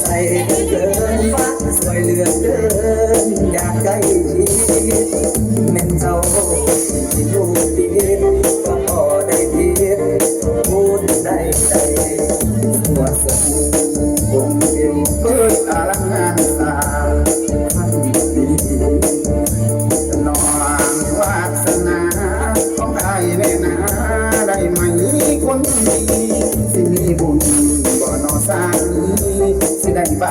ใส่เกินฟ้าสวยเหลือเกินอยากได้ ที่มีบุญบ่นอสารีที่ได้ไป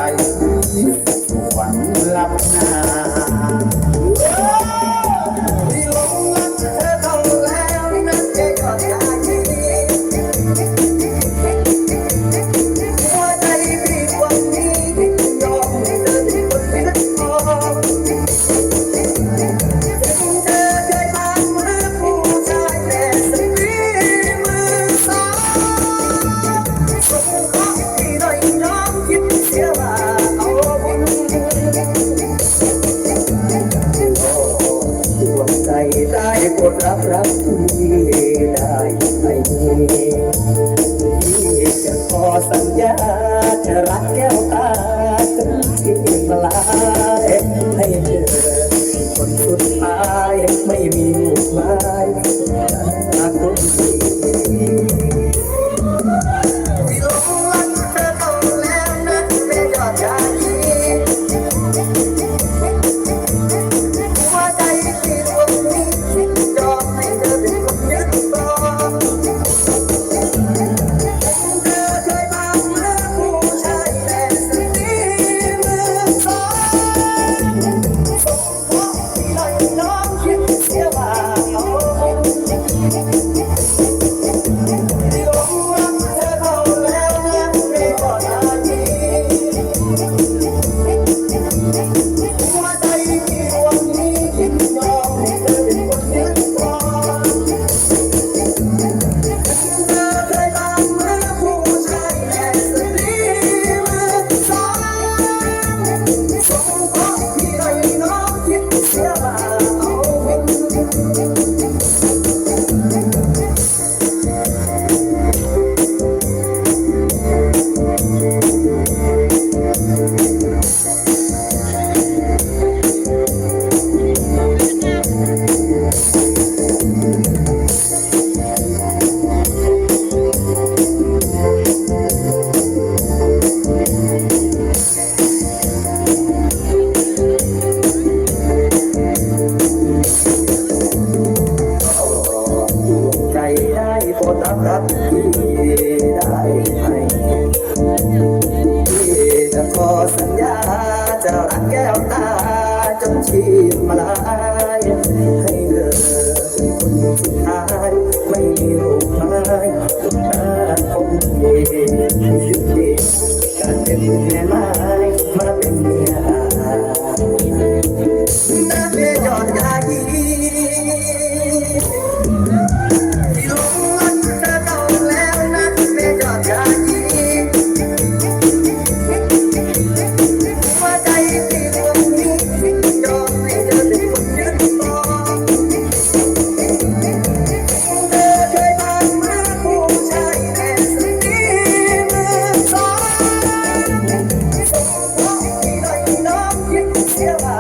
วงใจได้กดรับรับที่ได้ไม่มีที่จะขอสัญญาจะรักแก What? ได้ไหมพี่จะขอสัญญาจะรักแก้ตาจนชีพมาลายให้เธอคนสุดท้ายไม่มีรูปคงดียุติการม่ไม้มาเป็นเมีย